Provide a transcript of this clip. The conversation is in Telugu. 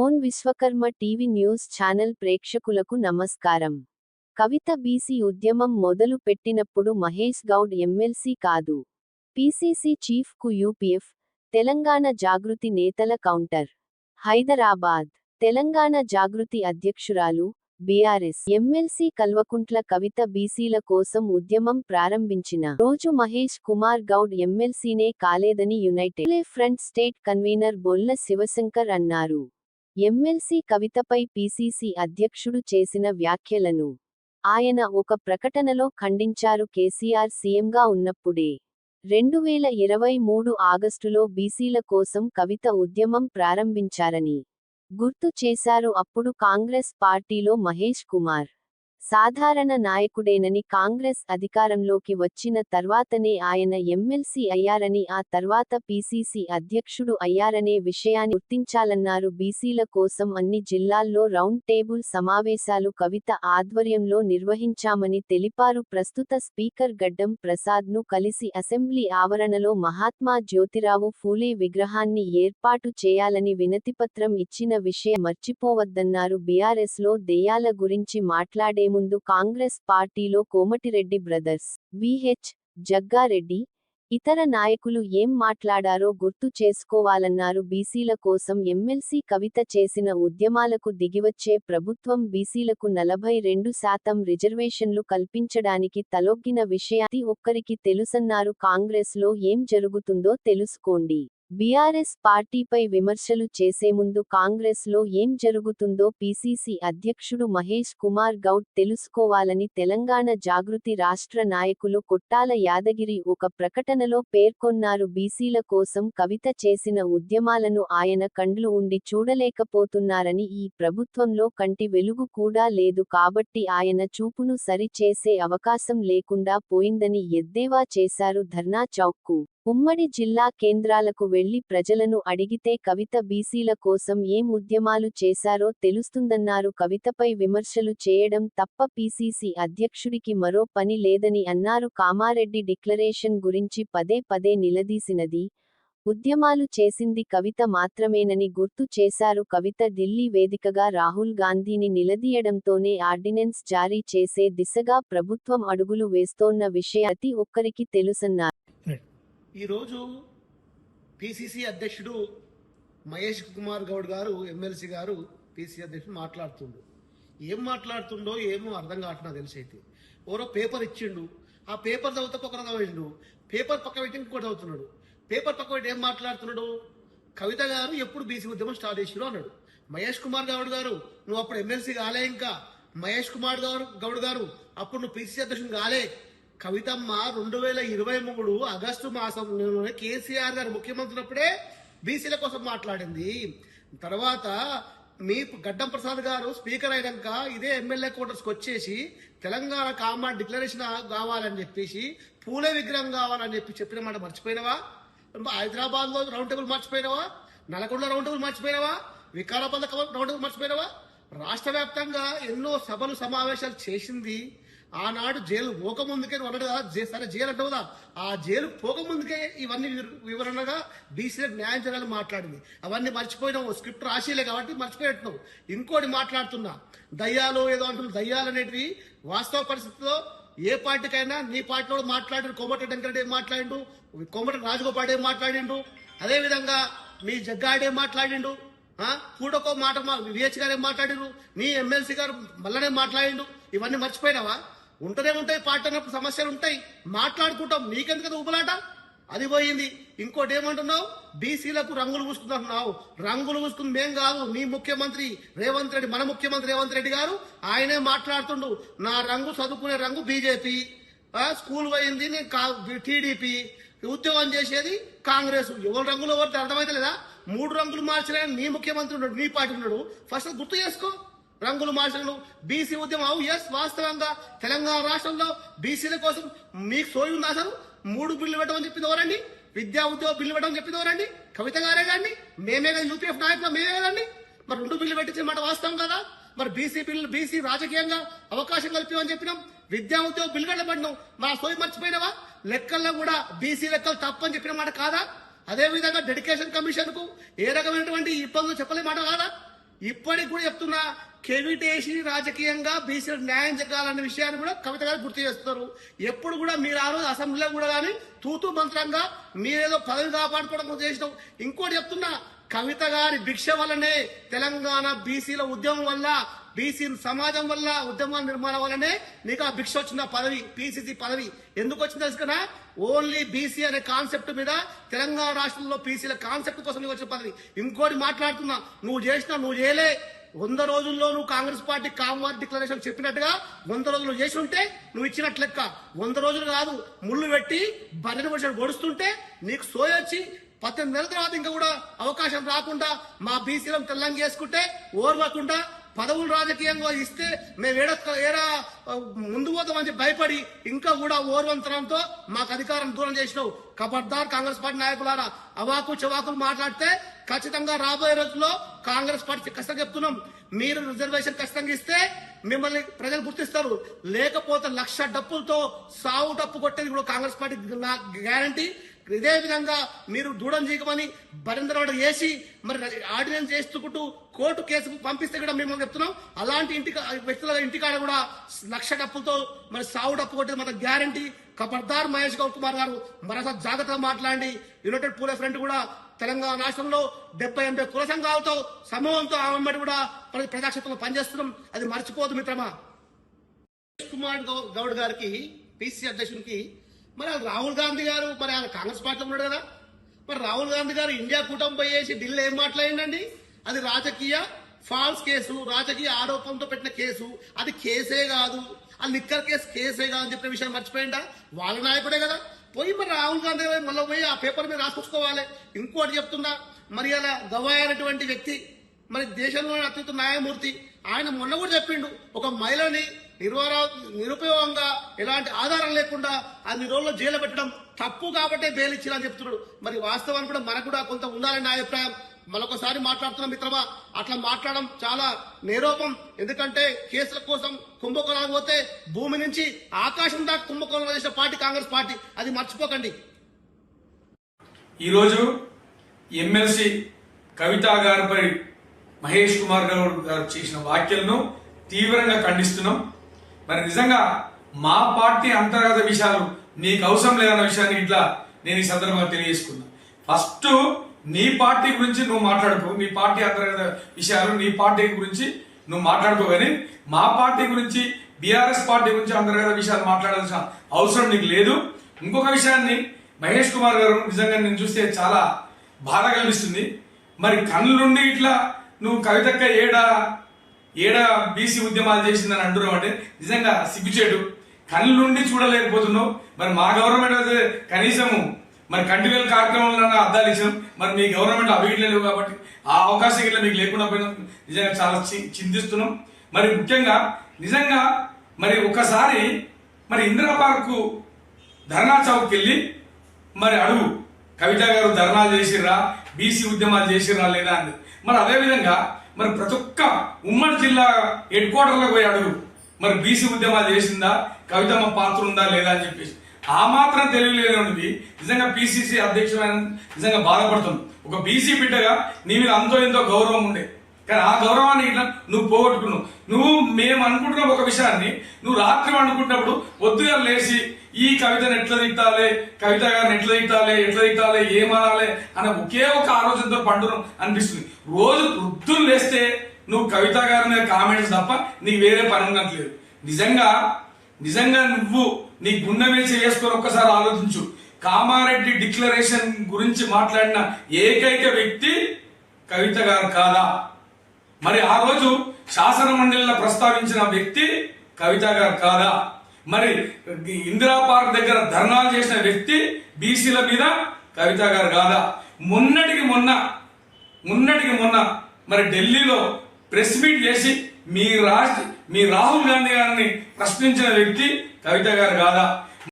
Own Vishwakarma TV news channel ప్రేక్షకులకు నమస్కారం. కవిత బీసీ ఉద్యమం మొదలు పెట్టినప్పుడు మహేష్ గౌడ్ ఎమ్మెల్సీ కాదు. పీసీసీ చీఫ్కు యూపీఎఫ్ తెలంగాణ జాగృతి నేతల కౌంటర్. హైదరాబాద్ తెలంగాణ జాగృతి అధ్యక్షురాలు బీఆర్ఎస్ ఎమ్మెల్సీ కల్వకుంట్ల కవిత బీసీల కోసం ఉద్యమం ప్రారంభించిన రోజు మహేష్ కుమార్ గౌడ్ ఎమ్మెల్సీనే కాలేదని united front state convener Bolla Sivashankar అన్నారు. ఎమ్మెల్సీ కవితపై పీసీసీ అధ్యక్షుడు చేసిన వ్యాఖ్యలను ఆయన ఒక ప్రకటనలో ఖండించారు. కేసీఆర్ సీఎంగా ఉన్నప్పుడే రెండు వేల ఇరవై మూడు ఆగస్టులో బీసీల కోసం కవిత ఉద్యమం ప్రారంభించారని గుర్తు చేశారు. అప్పుడు కాంగ్రెస్ పార్టీలో మహేష్ కుమార్ సాధారణ నాయకుడేనని కాంగ్రెస్ అధికారంలోకి వచ్చిన తర్వాతనే ఆయన ఎమ్మెల్సీ అయ్యారని ఆ తర్వాత పీసీసీ అధ్యక్షుడు అయ్యారనే విషయాన్ని గుర్తించాలన్నారు. బీసీల కోసం అన్ని జిల్లాల్లో రౌండ్ టేబుల్ సమావేశాలు కవిత ఆధ్వర్యంలో నిర్వహించామని తెలిపారు. ప్రస్తుత స్పీకర్ గడ్డం ప్రసాద్ను కలిసి అసెంబ్లీ ఆవరణలో మహాత్మా జ్యోతిరావు ఫూలే విగ్రహాన్ని ఏర్పాటు చేయాలని వినతిపత్రం ఇచ్చిన విషయం మర్చిపోవద్దన్నారు. బీఆర్ఎస్లో దెయ్యాల గురించి మాట్లాడే ముందు కాంగ్రెస్ పార్టీలో కోమటిరెడ్డి బ్రదర్స్ విహెచ్ జగ్గారెడ్డి ఇతర నాయకులు ఏం మాట్లాడారో గుర్తు చేసుకోవాలన్నారు. బీసీల కోసం ఎమ్మెల్సీ కవిత చేసిన ఉద్యమాలకు దిగివచ్చే ప్రభుత్వం బీసీలకు నలభై రెండు శాతం రిజర్వేషన్లు కల్పించడానికి తలొగ్గిన విషయాన్ని ఒక్కరికి తెలుసన్నారు. కాంగ్రెస్లో ఏం జరుగుతుందో తెలుసుకోండి. బీఆర్ఎస్ పార్టీపై విమర్శలు చేసే ముందు కాంగ్రెస్లో ఏం జరుగుతుందో పీసీసీ అధ్యక్షుడు మహేష్ కుమార్ గౌడ్ తెలుసుకోవాలని తెలంగాణ జాగృతి రాష్ట్ర నాయకులు కొట్టాల యాదగిరి ఒక ప్రకటనలో పేర్కొన్నారు. బీసీల కోసం కవిత చేసిన ఉద్యమాలను ఆయన కండ్లు ఉండి చూడలేకపోతున్నారని ఈ ప్రభుత్వంలో కంటి వెలుగు కూడా లేదు కాబట్టి ఆయన చూపును సరిచేసే అవకాశం లేకుండా పోయిందని ఎద్దేవా చేశారు ధర్నా చౌక్కు. ఉమ్మడి జిల్లా కేంద్రాలకు వెళ్ళి ప్రజలను అడిగితే కవిత బీసీల కోసం ఏం ఉద్యమాలు చేశారో తెలుస్తుందన్నారు. కవితపై విమర్శలు చేయడం తప్ప పీసీసీ అధ్యక్షుడికి మరో పని లేదని అన్నారు. కామారెడ్డి డిక్లరేషన్ గురించి పదే పదే నిలదీసినది ఉద్యమాలు చేసింది కవిత మాత్రమేనని గుర్తు చేశారు. కవిత ఢిల్లీ వేదికగా రాహుల్ గాంధీని నిలదీయడంతోనే ఆర్డినెన్స్ జారీ చేసే దిశగా ప్రభుత్వం అడుగులు వేస్తోన్న విషయం ప్రతి ఒక్కరికి తెలుసన్నారు. ఈరోజు పిసిసి అధ్యక్షుడు మహేష్ కుమార్ గౌడ్ గారు ఎమ్మెల్సీ గారు పిసిసి అధ్యక్షుడు మాట్లాడుతుండు. ఏం మాట్లాడుతుండో ఏమో అర్థం కావట్లేదు తెలిసి అయితే. ఎవరో పేపర్ ఇచ్చిండు. ఆ పేపర్ చదివితే ఒకరు చదివిండు పేపర్ పక్క పెట్టి ఇంకోటి చదువుతున్నాడు. పేపర్ పక్క పెట్టి ఏం మాట్లాడుతున్నాడు? కవిత గారు ఎప్పుడు బీసీ ఉద్యమం స్టార్ట్ చేసిరు అన్నాడు. మహేష్ కుమార్ గౌడ్ గారు నువ్వు అప్పుడు ఎమ్మెల్సీ కాలే ఇంకా. మహేష్ కుమార్ గారు గౌడ్ గారు అప్పుడు నువ్వు పిసిసి అధ్యక్షుడు కాలే. కవితమ్మ రెండు వేల ఇరవై మూడు ఆగస్టు మాసంలోనే కేసీఆర్ గారు ముఖ్యమంత్రి అప్పుడే బీసీల కోసం మాట్లాడింది. తర్వాత మీ గడ్డం ప్రసాద్ గారు స్పీకర్ అయినాక ఇదే ఎమ్మెల్యే క్వార్టర్స్కి వచ్చేసి తెలంగాణ కామా డిక్లరేషన్ కావాలని చెప్పేసి పూలే విగ్రహం కావాలని చెప్పి చెప్పిన మాట మర్చిపోయినవా? హైదరాబాద్లో రౌండ్ టేబుల్ మర్చిపోయినవా? నల్గొండ రౌండ్ టేబుల్ మర్చిపోయినవా? వికారాబాద్ రౌండ్ టేబుల్ మర్చిపోయినవా? రాష్ట్ర వ్యాప్తంగా ఎన్నో సభలు సమావేశాలు చేసింది ఆనాడు జైలు పోకముందుకే నువ్వు అన్నాడు కదా సరే జైలు అంటవుదా ఆ జైలు పోకముందుకే ఇవన్నీ వివరణగా బీసీలకు న్యాయం చేయాలని మాట్లాడింది. అవన్నీ మర్చిపోయినావు స్క్రిప్ట్ రాసేలే కాబట్టి మర్చిపోయినావు ఇంకోటి మాట్లాడుతున్నా. దయ్యాలు ఏదో అంటున్నా దయ్యాలు అనేటివి వాస్తవ పరిస్థితిలో ఏ పార్టీకైనా నీ పార్టీలో మాట్లాడారు కోమటి వెంకరెడ్డి ఏం మాట్లాడిండు? కోమటి రాజగోపాల్ ఏం మాట్లాడిండు? అదేవిధంగా మీ జగ్గాడు ఏం మాట్లాడిండు? కూడకో మాట మా విహెచ్ గారు ఏం మాట్లాడిండు? నీ ఎమ్మెల్సీ గారు మళ్ళనే మాట్లాడిండు? ఇవన్నీ మర్చిపోయినావా? ఉంటనే ఉంటాయి పార్టీ అన్నప్పుడు సమస్యలు ఉంటాయి. మాట్లాడుకుంటాం నీకెందుకు కదా అది పోయింది. ఇంకోటి ఏమంటున్నావు? బీసీలకు రంగులు పూసుకుంటున్నావు రంగులు పూసుకుంది మేం కాదు నీ ముఖ్యమంత్రి రేవంత్ రెడ్డి మన ముఖ్యమంత్రి రేవంత్ రెడ్డి గారు ఆయనే మాట్లాడుతుండు. నా రంగు చదువుకునే రంగు బీజేపీ. స్కూల్ పోయింది నేను టీడీపీ. ఉద్యోగం చేసేది కాంగ్రెస్. ఎవరి రంగులు ఎవరితో అర్థమైతే లేదా మూడు రంగులు మార్చిన నీ ముఖ్యమంత్రి ఉన్నాడు నీ పార్టీ ఉన్నాడు. ఫస్ట్ గుర్తు చేసుకో. రంగులు మార్చడం బీసీ ఉద్యమం అవు. ఎస్ వాస్తవంగా తెలంగాణ రాష్ట్రంలో బీసీల కోసం మీకు సోయి ఉంది అసలు మూడు బిల్లు పెట్టమని చెప్పింది ఎవరండి? విద్యా ఉద్యోగ బిల్లు పెట్టమని చెప్పింది ఎవరండి? కవిత గారే కానీ మేమే కదా యూపీఎఫ్ నాయకులు మేమే కదండి? మరి రెండు బిల్లు పెట్టించిన మాట వాస్తవం కదా? మరి బీసీ బిల్లు బీసీ రాజకీయంగా అవకాశం కల్పించమని చెప్పినాం. విద్యా ఉద్యోగ బిల్లు పెట్టబడినాం. మా సోయి మర్చిపోయినావా? లెక్కల్లో కూడా బీసీ లెక్కలు తప్పని చెప్పిన మాట కాదా? అదేవిధంగా డెడికేషన్ కమిషన్కు ఏ రకమైనటువంటి ఇబ్బందులు చెప్పలే మాట కాదా? ఇప్పటికి కూడా చెప్తున్నా కెవిటేసి రాజకీయంగా బీసీలకు న్యాయం జరగాలన్న విషయాన్ని కూడా కవిత గారు గుర్తు చేస్తున్నారు. ఎప్పుడు కూడా మీరు ఆ రోజు అసెంబ్లీలో కూడా కానీ తూతూ మంత్రంగా మీరేదో పదవి కాపాడుకోవడం చేసినాం. ఇంకోటి చెప్తున్నా కవిత గారి భిక్ష వల్లనే తెలంగాణ బీసీల ఉద్యమం వల్ల బీసీ సమాజం వల్ల ఉద్యమ నిర్మాణం వల్లనే నీకు ఆ భిక్ష వచ్చిన పదవి పిసిసి పదవి. ఎందుకు వచ్చింది తెలుసు కదా? ఓన్లీ బీసీ అనే కాన్సెప్ట్ మీద తెలంగాణ రాష్ట్రంలో బీసీల కాన్సెప్ట్ కోసం నీకు వచ్చిన పదవి. ఇంకోటి మాట్లాడుతున్నా నువ్వు చేసినా నువ్వు చేయలే. వంద రోజుల్లో నువ్వు కాంగ్రెస్ పార్టీ కామవార్ డిక్లరేషన్ చెప్పినట్టుగా వంద రోజులు చేసి ఉంటే నువ్వు ఇచ్చినట్లు లెక్క. వంద రోజులు కాదు ముళ్ళు పెట్టి బర్రెని వచ్చి గొడుస్తుంటే నీకు సోయొచ్చి పద్దెనిమిది నెలల తర్వాత ఇంకా కూడా అవకాశం రాకుండా మా బీసీలను తెల్లంగా చేసుకుంటే ఓర్వకుండా పదవులు రాజకీయంగా ఇస్తే మేము ఏడ ఏడా ముందు పోతామని భయపడి ఇంకా కూడా ఓర్వంతరంతో మాకు అధికారం దూరం చేసినావు. కబడ్దార్ కాంగ్రెస్ పార్టీ నాయకులారా అవాకు చవాకులు మాట్లాడితే ఖచ్చితంగా రాబోయే రోజుల్లో కాంగ్రెస్ పార్టీ ఖచ్చితంగా చెప్తున్నాం. మీరు రిజర్వేషన్ ఖచ్చితంగా ఇస్తే మిమ్మల్ని ప్రజలు గుర్తిస్తారు. లేకపోతే లక్ష డప్పులతో సావు డప్పు కొట్టేది కూడా కాంగ్రెస్ పార్టీ గ్యారంటీ. ఇదే విధంగా మీరు దూడం చేయకమని బరిందరవాడ వేసి మరి ఆర్డినెన్స్ చేస్తుకుంటూ కోర్టు కేసుకు పంపిస్తే కూడా మేము చెప్తున్నాం. అలాంటి ఇంటి వ్యక్తుల ఇంటికాడ కూడా లక్ష డప్పులతో మరి సావు డప్పు కొట్టేది మన గ్యారంటీ. కబర్దార్ మహేష్ గౌడ్ కుమార్ గారు మరోసారి జాగ్రత్తగా మాట్లాడి యునైటెడ్ పూలే ఫ్రంట్ కూడా తెలంగాణ రాష్ట్రంలో డెబ్బై ఎనభై కుల సంఘాలతో సమూహంతో ఆమె కూడా మనకి ప్రజాక్షేత్రంలో పనిచేస్తున్నాం. అది మర్చిపోదు మిత్రమా. కుమార్ గౌడ్ గారికి పిసిసి అధ్యక్షునికి మరి ఆయన రాహుల్ గాంధీ గారు మరి ఆయన కాంగ్రెస్ పార్టీలో ఉన్నాడు కదా. మరి రాహుల్ గాంధీ గారు ఇండియా కూటమి పోయేసి ఢిల్లీ ఏం మాట్లాడిందండి? అది రాజకీయ ఫాల్స్ కేసు రాజకీయ ఆరోపణతో పెట్టిన కేసు. అది కేసే కాదు. ఆ లిక్కర్ కేసు కేసే కాదు అని చెప్పిన విషయం మర్చిపోయిందా? వాళ్ళ నాయకుడే కదా. పోయి మరి రాహుల్ గాంధీ గారు మళ్ళీ పోయి ఆ పేపర్ మీద రాసుకొచ్చుకోవాలి. ఇంకోటి చెప్తున్నా మరి అలా గవాయ్ అనేటువంటి వ్యక్తి మరి దేశంలోని అత్యుత్తమ న్యాయమూర్తి ఆయన మొన్న కూడా చెప్పిండు ఒక మహిళని నిర్వరా నిరుపయోగంగా ఎలాంటి ఆధారం లేకుండా అన్ని రోజుల్లో జైలు పెట్టడం తప్పు కాబట్టే బెయిల్ ఇచ్చిరని చెప్తున్నాడు. మరి వాస్తవానికి కూడా మనకు కూడా కొంత ఉండాలని నా అభిప్రాయం. మరొకసారి మాట్లాడుతున్న మిత్రమా అట్లా మాట్లాడడం చాలా నేరోపం. ఎందుకంటే కేసుల కోసం కుంభకోణాలు పోతే భూమి నుంచి ఆకాశం దాకా కుంభకోణం చేసిన పార్టీ కాంగ్రెస్ పార్టీ. అది మర్చిపోకండి. ఈరోజు ఎమ్మెల్సీ కవితా గారిపై మహేష్ కుమార్ గారు గారు చేసిన వ్యాఖ్యలను తీవ్రంగా ఖండిస్తున్నాం. మరి నిజంగా మా పార్టీ అంతర్గత విషయాలు నీకు అవసరం లేదన్న విషయాన్ని ఇట్లా నేను ఈ సందర్భంగా తెలియజేసుకున్నా. ఫస్ట్ నీ పార్టీ గురించి నువ్వు మాట్లాడుకో. నీ పార్టీ అంతర్గత విషయాలు నీ పార్టీ గురించి నువ్వు మాట్లాడుకో కానీ మా పార్టీ గురించి బీఆర్ఎస్ పార్టీ గురించి అంతర్గత విషయాలు మాట్లాడాల్సిన అవసరం నీకు లేదు. ఇంకొక విషయాన్ని మహేష్ కుమార్ గారు నిజంగా నేను చూస్తే చాలా బాధ కనిపిస్తుంది మరి కళ్ళు నుండి ఇట్లా నువ్వు కవితక్క ఏడా ఏడ బీసీ ఉద్యమాలు చేసిందని అంటున్నాం అంటే నిజంగా సిగ్గుచేటు. కళ్ళు నుండి చూడలేకపోతున్నావు. మరి మా గవర్నమెంట్ అయితే కనీసము మరి కంటిన్యూల్ కార్యక్రమంలో అద్దాలు ఇచ్చాం మరి మీ గవర్నమెంట్ అవి లేవు కాబట్టి ఆ అవకాశం ఇట్లా మీకు లేకుండా పోయినా నిజంగా చాలా చి- చింతిస్తున్నాం. మరి ముఖ్యంగా నిజంగా మరి ఒకసారి మరి ఇందిరా పార్కు ధర్నా చౌక్కి వెళ్ళి మరి అడుగు. కవిత గారు ధర్నాలు చేసిర్రా బీసీ ఉద్యమాలు చేసిర్రా లేదా అని. మరి అదే విధంగా మరి ప్రతి ఒక్క ఉమ్మడి జిల్లా హెడ్ క్వార్టర్లకు పోయి అడుగు. మరి బీసీ ఉద్యమాలు చేసిందా? కవితమ్మ పాత్ర ఉందా లేదా అని చెప్పేసి. ఆ మాత్రం తెలియలేనిది. నిజంగా పిసిసి అధ్యక్షుడైన నిజంగా బాధపడుతుంది. ఒక బీసీ బిడ్డగా నీ మీద అంతో ఎంతో గౌరవం ఉండే. కానీ ఆ గౌరవాన్ని ఇట్లా నువ్వు పోగొట్టుకున్నావు. నువ్వు మేము అనుకుంటున్న ఒక విషయాన్ని. నువ్వు రాత్రి అనుకుంటున్నప్పుడు పొద్దుగా లేచి ఈ కవితను ఎట్లా తిట్టాలి కవిత గారిని ఎట్లా తిట్టాలి ఎట్లా తిట్టాలి ఏమనాలి అనే ఒకే ఒక ఆలోచనతో పండును అనిపిస్తుంది. రోజు వృద్ధులు లేస్తే నువ్వు కవిత గారి మీద కామెంట్స్ తప్ప నీకు వేరే పని ఉండట్లేదు నిజంగా నిజంగా నువ్వు నీ గుండె మీద చేసుకొని ఒక్కసారి ఆలోచించు. కామారెడ్డి డిక్లరేషన్ గురించి మాట్లాడిన ఏకైక వ్యక్తి కవిత గారు కాదా? మరి ఆ రోజు శాసన మండలిలో ప్రస్తావించిన వ్యక్తి కవిత గారు కాదా? మరి ఇందిరా పార్క్ దగ్గర ధర్నాలు చేసిన వ్యక్తి బీసీల మీద కవిత గారు కాదా? మొన్నటికి మొన్న మొన్నటికి మొన్న మరి ఢిల్లీలో ప్రెస్ మీట్ చేసి మీ రాష్ట్ర మీ రాహుల్ గాంధీ గారిని ప్రశ్నించిన వ్యక్తి కవిత గారు కాదా?